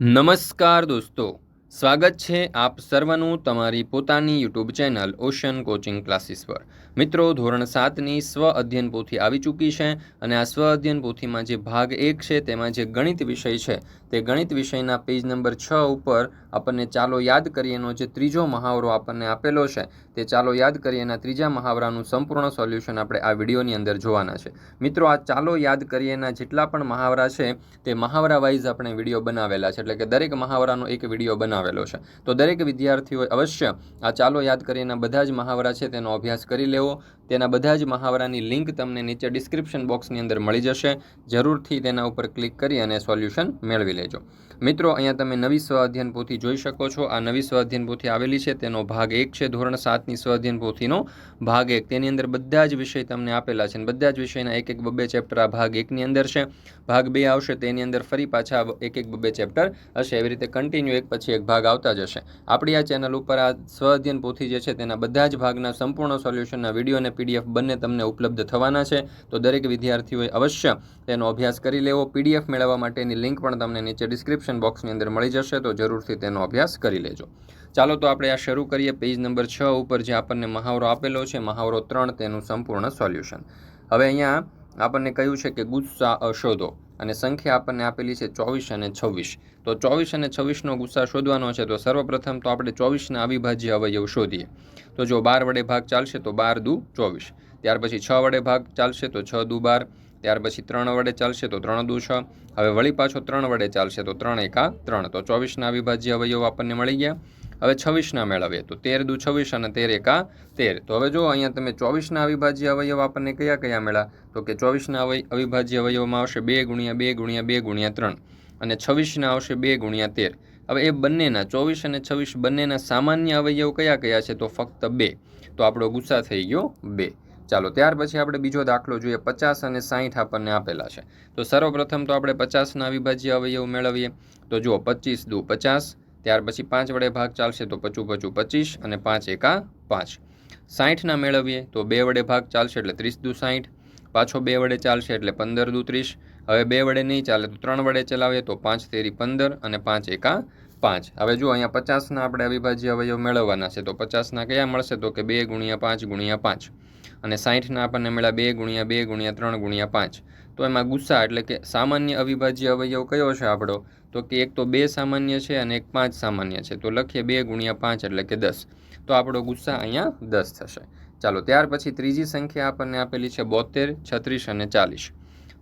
નમસ્કાર દોસ્તો. સ્વાગત છે આપ સર્વનું તમારી પોતાની YouTube channel ocean coaching classes પર. મિત્રો, ધોરણ સાતની સ્વ અધ્યયન પોથી આવી ચૂકી છે અને આ સ્વ અધ્યયન પોથીમાં જે ભાગ એક છે તેમાં જે ગણિત વિષય છે તે ગણિત વિષયના પેજ નંબર છ ઉપર આપણને ચાલો યાદ કરીએનો જે ત્રીજો મહાવરો આપણને આપેલો છે તે ચાલો યાદ કરીએના ત્રીજા મહાવરાનું સંપૂર્ણ સોલ્યુશન આપણે આ વિડીયોની અંદર જોવાના છે. મિત્રો, આ ચાલો યાદ કરીએના જેટલા પણ મહાવરા છે, તે મહાવરા વાઇઝ આપણે વીડિયો બનાવેલા છે. એટલે કે દરેક મહાવરાનો એક વીડિયો બનાવેલો છે. તો દરેક વિદ્યાર્થીઓએ અવશ્ય આ ચાલો યાદ કરીએના બધા જ મહાવરા છે, તેનો અભ્યાસ કરી લેવો. તેના બધા જ મહાવરાની લિંક તમને નીચે ડિસ્ક્રિપ્શન બોક્સની અંદર મળી જશે. જરૂરથી તેના ઉપર ક્લિક કરી અને સોલ્યુશન મેળવી લેજો. મિત્રો, અહીંયા તમે નવી સ્વ અધ્યયન પોથી જોઈ શકો છો. આ નવી સ્વ અધ્યયન પોથી આવેલી છે. તેનો ભાગ એક છે, ધોરણ સાતની સ્વ અધ્યયન પોથીનો ભાગ એક. તેની અંદર બધા જ વિષય તમને આપેલા છે અને બધા જ વિષયના એક એક બબ્બે ચેપ્ટર આ ભાગ એકની અંદર છે. ભાગ બે આવશે, તેની અંદર ફરી પાછા એક એક બબ્બે ચેપ્ટર હશે. એવી રીતે કન્ટિન્યુ એક પછી એક ભાગ આવતા જશે. આપણી આ ચેનલ ઉપર આ સ્વ અધ્યયન પોથી જે છે તેના બધા જ ભાગના સંપૂર્ણ સોલ્યુશનના વીડિયો અને પીડીએફ બંને તમને ઉપલબ્ધ થવાના છે. તો દરેક વિદ્યાર્થીઓએ અવશ્ય તેનો અભ્યાસ કરી લેવો. પીડીએફ મેળવવા માટેની લિંક પણ તમને નીચે ડિસ્ક્રિપ્શન બોક્સની અંદર મળી જશે, તો જરૂરથી તેનો અભ્યાસ કરી લેજો. ચાલો તો આપણે આ શરૂ કરીએ પેજ નંબર છ ઉપર, જે આપણને મહાવરો આપેલો છે. મહાવરો ત્રણ, તેનું સંપૂર્ણ સોલ્યુશન. હવે અહીંયા આપણને કહ્યું છે કે ગુસ્સા શોધો. અને સંખ્યા આપણને આપેલી છે ચોવીસ અને છવ્વીસ. તો ચોવીસ અને છવ્વીસનો ગુસ્સા શોધવાનો છે, તો સર્વપ્રથમ તો આપણે ચોવીસના અવિભાજ્ય અવયવ શોધીએ. તો જો બાર વડે ભાગ ચાલશે, તો બાર દુ ચોવીસ. ત્યાર પછી છ વડે ભાગ ચાલશે, તો છ દુ બાર. ત્યાર પછી ત્રણ વડે ચાલશે, તો ત્રણ દુ છ. હવે વળી પાછો ત્રણ વડે ચાલશે, તો ત્રણ એકા ત્રણ. તો ચોવીસના અવિભાજ્ય અવયવ આપણને મળી ગયા. હવે છવ્વીસના મેળવીએ. તો તેર દુ છવ્વીસ અને તેર એકા તેર. તો હવે જો અહીંયા તમે ચોવીસના અવિભાજ્ય અવયવ આપણને કયા કયા મળ્યા? તો કે ચોવીસના અવિભાજ્ય અવયવમાં આવશે બે ગુણ્યા બે ગુણ્યા બે ગુણ્યા ત્રણ અને છવ્વીસના આવશે બે ગુણ્યા તેર. હવે એ બંનેના, ચોવીસ અને છવ્વીસ બંનેના સામાન્ય અવયવ કયા કયા છે? તો ફક્ત બે. તો આપણો ગુસ્સા થઈ ગયો બે. ચાલો, ત્યાર પછી આપણે બીજો દાખલો જોઈએ. પચાસ અને સાહીઠ આપણને આપેલા છે. તો સર્વપ્રથમ તો આપણે પચાસના અવિભાજ્ય અવયવ મેળવીએ. તો જુઓ, પચીસ દુ પચાસ ત્યાર પછી પાંચ વડે ભાગ ચાલશે તો પચું પચું પચીસ અને પાંચ એકા પાંચ. સાઠના મેળવીએ તો બે વડે ભાગ ચાલશે એટલે ત્રીસ દુ સાહીઠ પાછો બે વડે ચાલશે એટલે પંદર દુ ત્રીસ. હવે બે વડે નહીં ચાલે તો ત્રણ વડે ચલાવીએ તો પાંચ તેરી પંદર અને પાંચ એકા પાંચ. હવે જો અહીંયા પચાસના આપણે અવિભાજ્ય અવયવ મેળવવાના છે તો પચાસના કયા મળશે તો કે બે ગુણ્યા પાંચ ગુણ્યા પાંચ. અને સાઠના આપણને મળ્યા બે ગુણ્યા બે ગુણ્યા ત્રણ ગુણ્યા પાંચ. તો એમાં ગુસ્સા એટલે કે સામાન્ય અવિભાજ્ય અવયવ કયો છે આપણો? તો કે એક તો બે સામાન્ય છે અને એક પાંચ સામાન્ય છે. તો લખીએ બે ગુણ્યા પાંચ એટલે કે દસ. તો આપણો ગુસ્સા અહીંયા દસ થશે. ચાલો, ત્યાર પછી ત્રીજી સંખ્યા આપણને આપેલી છે બોતેર, છત્રીસ અને ચાલીસ.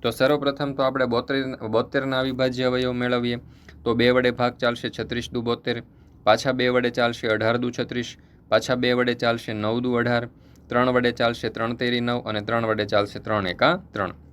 તો સર્વપ્રથમ તો આપણે બોતેર, બોતેરના અવિભાજ્ય અવયવ મેળવીએ. તો બે વડે ભાગ ચાલશે છત્રીસ દુ બોતેર, પાછા બે વડે ચાલશે અઢાર દુ છત્રીસ, પાછા બે વડે ચાલશે નવ દુ અઢાર, ત્રણ વડે ચાલશે ત્રણ તેરી નવ અને ત્રણ વડે ચાલશે ત્રણ એકા ત્રણ.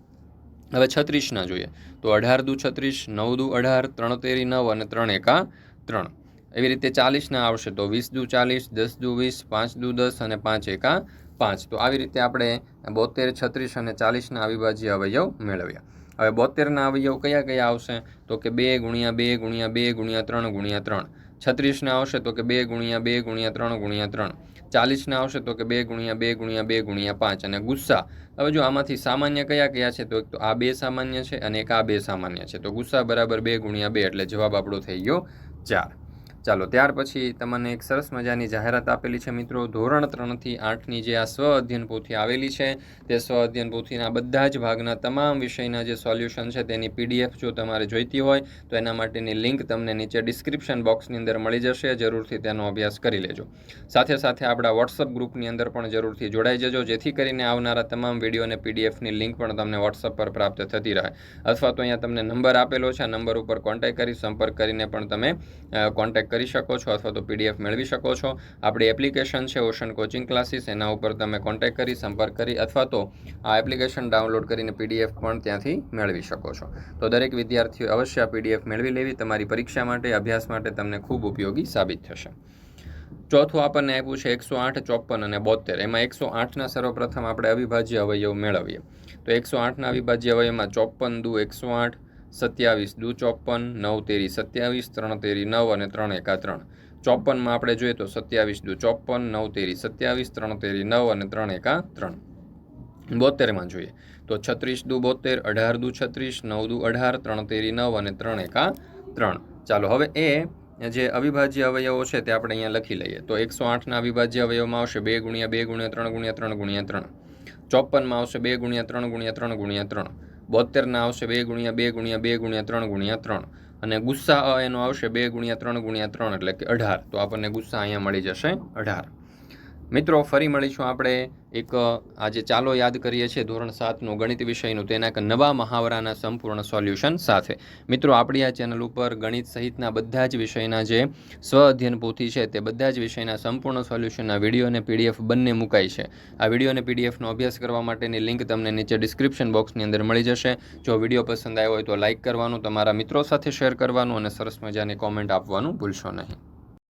હવે છત્રીસના જોઈએ. તો અઢાર દુ છત્રીસ, નવ દુ અઢાર ત્રણ તેરી નવ અને ત્રણ એકા ત્રણ. એવી રીતે ચાલીસના આવશે તો વીસ દુ ચાલીસ, દસ દુ વીસ, પાંચ દુ દસ અને પાંચ એકા પાંચ. તો આવી રીતે આપણે બોતેર, છત્રીસ અને ચાલીસના અવિભાજ્ય અવયવ મેળવ્યા. હવે બોતેરના અવયવ કયા કયા આવશે? તો કે બે ગુણ્યા બે ગુણ્યા બે ગુણ્યા ત્રણ ગુણ્યા ત્રણ. છત્રીસના આવશે તો કે બે ગુણ્યા બે ગુણ્યા ત્રણ ગુણ્યા ત્રણ. ચાલીસના આવશે તો કે બે ગુણ્યા બે ગુણ્યા બે ગુણ્યા પાંચ અને ગુસ્સા. હવે જો આમાંથી સામાન્ય કયા કયા છે તો એક તો આ બે સામાન્ય છે અને એક આ બે સામાન્ય છે. તો ગુસ્સા બરાબર બે ગુણ્યા બે એટલે જવાબ આપણો થઈ ગયો ચાર. ચાલો, ત્યાર પછી તમને એક સરસ મજાની જાહેરાત આપેલી છે મિત્રો. ધોરણ ત્રણથી આઠની જે આ સ્વ અધ્યયન પોથી આવેલી છે, તે સ્વ અધ્યયન પોથીના બધા જ ભાગના તમામ વિષયના જે સોલ્યુશન છે તેની પીડીએફ જો તમારે જોઈતી હોય, તો એના માટેની લિંક તમને નીચે ડિસ્ક્રિપ્શન બોક્સની અંદર મળી જશે. જરૂરથી તેનો અભ્યાસ કરી લેજો. સાથે સાથે આપણા વોટ્સઅપ ગ્રુપની અંદર પણ જરૂરથી જોડાઈ જજો, જેથી કરીને આવનારા તમામ વીડિયો અને પીડીએફની લિંક પણ તમને વોટ્સઅપ પર પ્રાપ્ત થતી રહે. અથવા તો અહીંયા તમને નંબર આપેલો છે, આ નંબર ઉપર કોન્ટેક્ટ કરી, સંપર્ક કરીને પણ તમે કોન્ટેક્ટ કરી શકો છો અથવા તો પીડીએફ મેળવી શકો છો. આપણી એપ્લિકેશન છે ઓશન કોચિંગ ક્લાસીસ એના ઉપર તમે કોન્ટેક્ટ કરી, સંપર્ક કરી અથવા તો આ એપ્લિકેશન ડાઉનલોડ કરીને પીડીએફ પણ ત્યાંથી મેળવી શકો છો. તો દરેક વિદ્યાર્થીઓ અવશ્ય આ પીડીએફ મેળવી લેવી. તમારી પરીક્ષા માટે, અભ્યાસ માટે તમને ખૂબ ઉપયોગી સાબિત થશે. ચોથું આપણને આપ્યું છે એકસો આઠ ચોપન અને બોતેર એમાં એકસો આઠના સર્વપ્રથમ આપણે અવિભાજ્ય અવયવ મેળવીએ. તો એકસો આઠના અવિભાજ્ય અવયવમાં ચોપન દુ એકસો આઠ સત્યાવીસ, દુ ચોપન, નવ તેરી, સત્યાવીસ, ત્રણ તેરી, નવ અને ત્રણ એકા ત્રણ. ચોપનમાં આપણે જોઈએ તો સત્યાવીસ, દુ ચોપન, નવ તેરી, સત્યાવીસ, ત્રણ તેરી, નવ અને ત્રણ એકા ત્રણ. બોતેરમાં જોઈએ તો છત્રીસ, દુ બોતેર, અઢાર, દુ છત્રીસ, નવ દુ અઢાર, ત્રણ તેરી, નવ અને ત્રણ એકા ત્રણ. ચાલો, હવે એ જે અવિભાજ્ય અવયવો છે તે આપણે અહીંયા લખી લઈએ. તો એકસો આઠના અવિભાજ્ય અવયવમાં આવશે બે ગુણ્યા બે ગુણ્યા ત્રણ ગુણ્યા ત્રણ ગુણ્યા ત્રણ. ચોપનમાં આવશે બે ગુણ્યા ત્રણ ગુણ્યા ત્રણ ગુણ્યા ત્રણ. બોતેરના આવશે બે ગુણ્યા બે ગુણ્યા બે ગુણ્યા ત્રણ ગુણ્યા ત્રણ. અને ગુસ્સા અ એનો આવશે બે ગુણ્યા ત્રણ ગુણ્યા ત્રણ એટલે કે અઢાર. તો આપણને ગુસ્સા અહીંયા મળી જશે અઢાર. મિત્રો, ફરી મળીશું આપણે એક આજે ચાલો યાદ કરીએ છીએ ધોરણ સાતનું ગણિત વિષયનું, તેના એક નવા મહાવરાના સંપૂર્ણ સોલ્યુશન સાથે. મિત્રો, આપણી આ ચેનલ ઉપર ગણિત સહિતના બધા જ વિષયના જે સ્વ અધ્યયન પોથી છે, તે બધા જ વિષયના સંપૂર્ણ સોલ્યુશનના વીડિયો અને પીડીએફ બંને મુકાય છે. આ વીડિયો અને પીડીએફનો અભ્યાસ કરવા માટેની લિંક તમને નીચે ડિસ્ક્રિપ્શન બોક્સની અંદર મળી જશે. જો વીડિયો પસંદ આવ્યો હોય તો લાઇક કરવાનું, તમારા મિત્રો સાથે શેર કરવાનું અને સરસ મજાની કોમેન્ટ આપવાનું ભૂલશો નહીં.